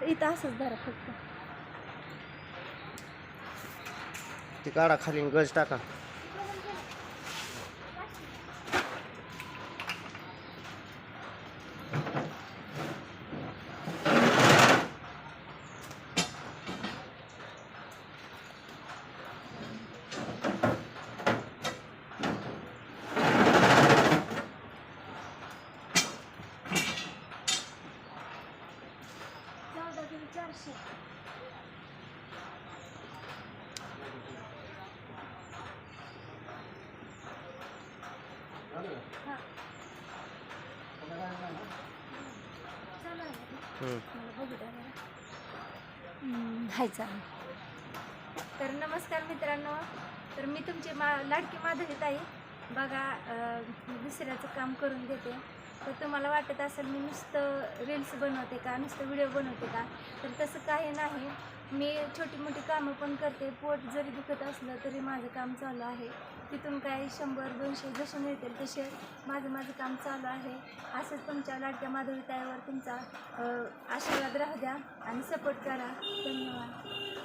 तर इथं असंच धरा फक्त. ती काढा खाली गज टाका चौदा किलो चारशे हा. चालू आहे का? हम्म. मला बघू द्या जरा. हम्म, हाय चालेल तर नमस्कार मित्रांनो. तर मी तुमची मा लाडकी माधवी ताई. बघा दुसऱ्याचं काम करून देते तर तुम्हाला वाटत असेल मी नुसतं रील्स बनवते का नुसतं व्हिडिओ बनवते का? तर तसं काही नाही. मी छोटी मोठी कामं पण करते. पोट जरी दुखत असलं तरी माझं काम चालू आहे. तिथून काही शंभर दोनशे जसे मिळतील तसे माझं माझं काम चालू आहे. असंच तुमच्या लाडक्या माधवी ताईवर तुमचा आशीर्वाद राहू द्या आणि सपोर्ट करा. धन्यवाद.